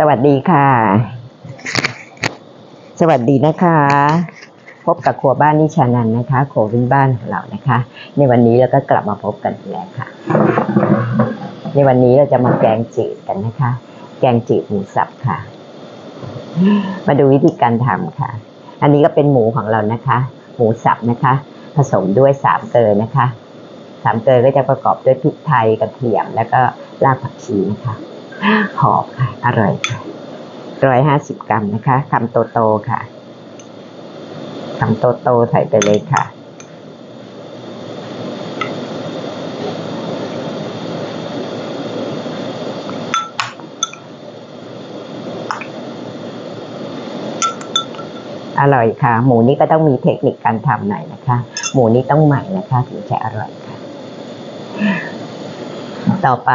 สวัสดีค่ะ สวัสดีนะคะ พบกับครัวบ้านนิชานันนะคะครัวพื้นบ้านของเรานะคะ ในวันนี้เราก็กลับมาพบกันอีกแล้วค่ะ ในวันนี้เราจะมาแกงจืดกันนะคะ แกงจืดหมูสับค่ะ มาดูวิธีการทำค่ะ อันนี้ก็เป็นหมูของเรานะคะ หมูสับนะคะ ผสมด้วยสามเกลือนะคะสามเกลือก็จะประกอบด้วยพริกไทยกระเทียมแล้วก็รากผักชีนะคะ หอมค่ะอร่อยค่ะร้อยห้าสิบกรัมนะคะคำโตๆค่ะคำโตๆใส่ไปเลยค่ะ อร่อยค่ะ หมูนี่ก็ต้องมีเทคนิคการทำหน่อยนะคะ หมูนี่ต้องใหม่นะคะ ถึงจะอร่อยค่ะ ต่อไป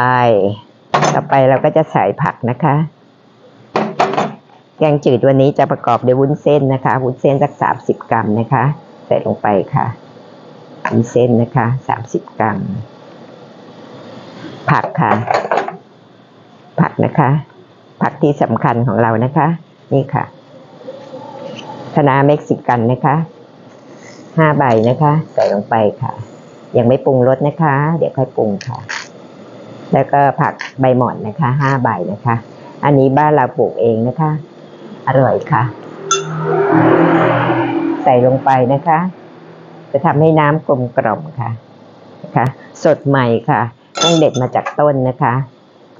ต่อไปเราก็จะใส่ผักนะคะ แกงจืดวันนี้จะประกอบด้วยวุ้นเส้นนะคะ วุ้นเส้นสักสามสิบกรัมนะคะ ใส่ลงไปค่ะวุ้นเส้นนะคะสามสิบกรัม ผักค่ะ ผักนะคะ ผักที่สำคัญของเรานะคะ นี่ค่ะคะน้าเม็กซิกันนะคะห้าใบนะคะ ใส่ลงไปค่ะ ยังไม่ปรุงรสนะคะ เดี๋ยวค่อยปรุงค่ะ แล้วก็ผักใบหม่อนนะคะห้าใบนะคะ อันนี้บ้านเราปลูกเองนะคะ อร่อยค่ะ ใส่ลงไปนะคะ จะทำให้น้ำกลมกล่อมค่ะนะคะ สดใหม่ค่ะต้องเด็ดมาจากต้นนะคะ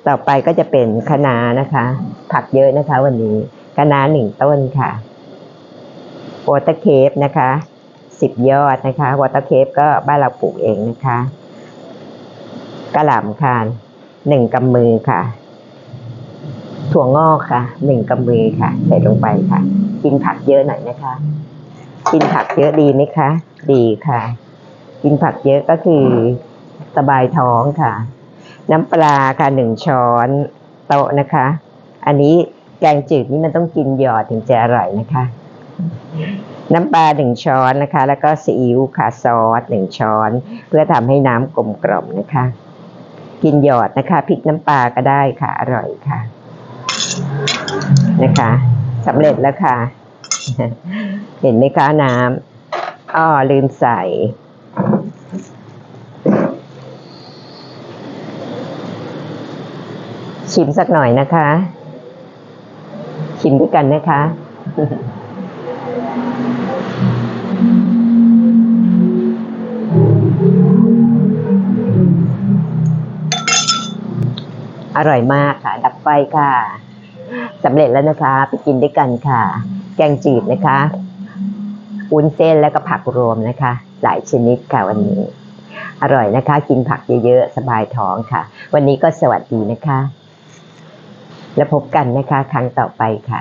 ต่อไปก็จะเป็นคะน้านะคะ ผักเยอะนะคะ วันนี้คะน้าหนึ่งต้นค่ะวอเตอร์เคฟนะคะสิบยอดนะคะวอเตอร์เคฟก็บ้านเราปลูกเองนะคะ กระหล่ำค่ะหนึ่งกำมือค่ะ ถั่วงอกค่ะหนึ่งกำมือค่ะ ใส่ลงไปค่ะ กินผักเยอะหน่อยนะคะ กินผักเยอะดีไหมคะ ดีค่ะ กินผักเยอะก็คือสบายท้องค่ะ น้ำปลาค่ะหนึ่งช้อนโต๊ะนะคะ อันนี้แกงจืดนี่มันต้องกินหยอดถึงจะอร่อยนะคะ น้ำปลาหนึ่งช้อนนะคะ แล้วก็ซีอิ๊วค่ะซอสหนึ่งช้อน เพื่อทำให้น้ำกลมกล่อมนะคะ กินหยอดนะคะพริกน้ำปลาก็ได้ค่ะ อร่อยค่ะ นะคะสำเร็จแล้วค่ะ เห็นไหมคะน้ำอ้อลืมใส่ชิมสักหน่อยนะคะ ชิมด้วยกันนะคะ ร่อยมากค่ะ ดับไฟค่ะสำเร็จแล้วนะคะไปกินด้วยกันค่ะ แกงจืดนะคะวุ้นเส้นแล้วก็ผักรวมนะคะ หลายชนิดค่ะวันนี้ อร่อยนะคะ กินผักเยอะๆ สบายท้องค่ะ วันนี้ก็สวัสดีนะคะ แล้วพบกันนะคะ ครั้งต่อไปค่ะ